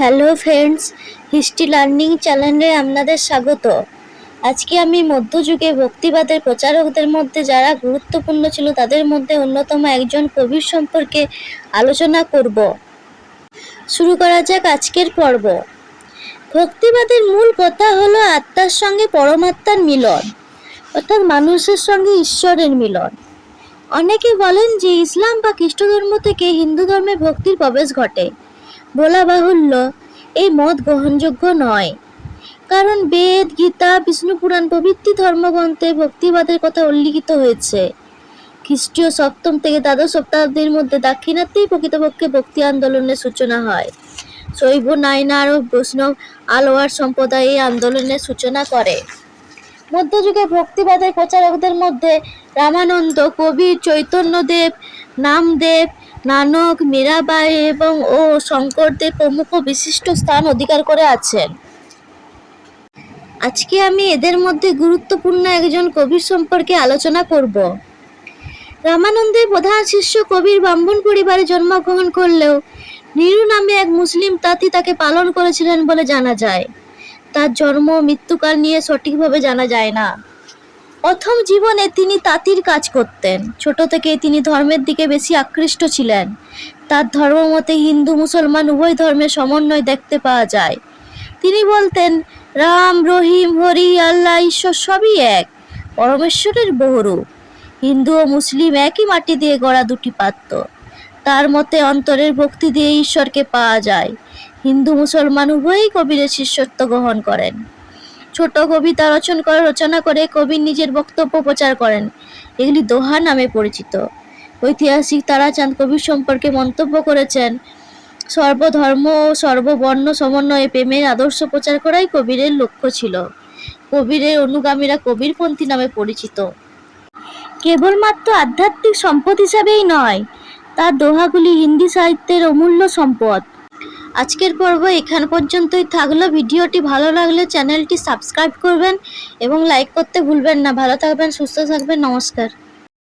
Hello friends, history learning চ্যানেলে আপনাদের স্বাগত। আজকে আমি মধ্যযুগে ভক্তিবাদের প্রচারকদের মধ্যে যারা গুরুত্বপূর্ণ ছিল তাদের মধ্যে অন্যতম একজন কবির সম্পর্কে আলোচনা করব। শুরু করা যাক আজকের পর্ব। ভক্তিবাদের মূল কথা হলো আত্মার সঙ্গে পরমাত্মার মিলন, অর্থাৎ মানুষের সঙ্গে ঈশ্বরের মিলন। অনেকে বলেন যে ইসলাম বা খ্রিস্ট ধর্ম থেকে হিন্দু ধর্মে ভক্তির প্রবেশ ঘটে। বলা বাহুল্য, এই মত গ্রহণযোগ্য নয়। কারণ বেদ, গীতা, বিষ্ণু পুরাণ প্রভৃতি ধর্মগ্রন্থে ভক্তিবাদের কথা উল্লিখিত হয়েছে। খ্রিস্টীয় সপ্তম থেকে দ্বাদশ শতাব্দীর মধ্যে দাক্ষিণাত্যেই প্রকৃতপক্ষে ভক্তি আন্দোলনের সূচনা হয়। শৈব নাইনার ও বৈষ্ণব আলোয়ার সম্প্রদায় এই আন্দোলনের সূচনা করে। মধ্যযুগে ভক্তিবাদের প্রচারকদের মধ্যে রামানন্দ, কবি, চৈতন্যদেব, নামদেব নানক, মীরাবাই এবং ও শঙ্করদেব প্রমুখ বিশিষ্ট স্থান অধিকার করে আছেন। আজকে আমি এদের মধ্যে গুরুত্বপূর্ণ একজন কবির সম্পর্কে আলোচনা করব। রামানন্দের প্রধান শিষ্য কবির ব্রাহ্মণ পরিবারে জন্মগ্রহণ করলেও নিরু নামে এক মুসলিম তাঁতি তাকে পালন করেছিলেন বলে জানা যায়। তার জন্ম মৃত্যুকাল নিয়ে সঠিকভাবে জানা যায় না। প্রথম জীবনে তিনি তাঁতির কাজ করতেন। ছোট থেকেই তিনি ধর্মের দিকে বেশি আকৃষ্ট ছিলেন। তার ধর্মমতে হিন্দু, মুসলমান, উভয় ধর্মের সমন্বয় দেখতে পাওয়া যায়। তিনি বলতেন, রাম, রহিম, হরি, আল্লাহ, ঈশ্বর সবই এক, পরমেশ্বরের বহুরূপ। হিন্দু ও মুসলিম একই মাটি দিয়ে গড়া দুটি পাত্র। তার মতে অন্তরের ভক্তি দিয়ে ঈশ্বরকে পাওয়া যায়। হিন্দু, মুসলমান, উভয়ই কবিরের শিষ্যত্ব গ্রহণ করেন। ছোট কবিতা রচন করে রচনা করে কবি নিজের বক্তব্য প্রচার করেন। এগুলি দোহা নামে পরিচিত। ঐতিহাসিক তারাচাঁদ কবির সম্পর্কে মন্তব্য করেছেন, সর্বধর্ম ও সর্ববর্ণ সমন্বয়ে প্রেমের আদর্শ প্রচার করাই কবিরের লক্ষ্য ছিল। কবিরের অনুগামীরা কবিরপন্থী নামে পরিচিত। কেবলমাত্র আধ্যাত্মিক সম্পদ হিসাবেই নয়, তার দোহাগুলি হিন্দি সাহিত্যের অমূল্য সম্পদ। আজকের পর্ব এখান পর্যন্তই থাকল। ভিডিওটি ভালো লাগলে চ্যানেলটি সাবস্ক্রাইব করবেন এবং লাইক করতে ভুলবেন না। ভালো থাকবেন, সুস্থ থাকবেন। নমস্কার।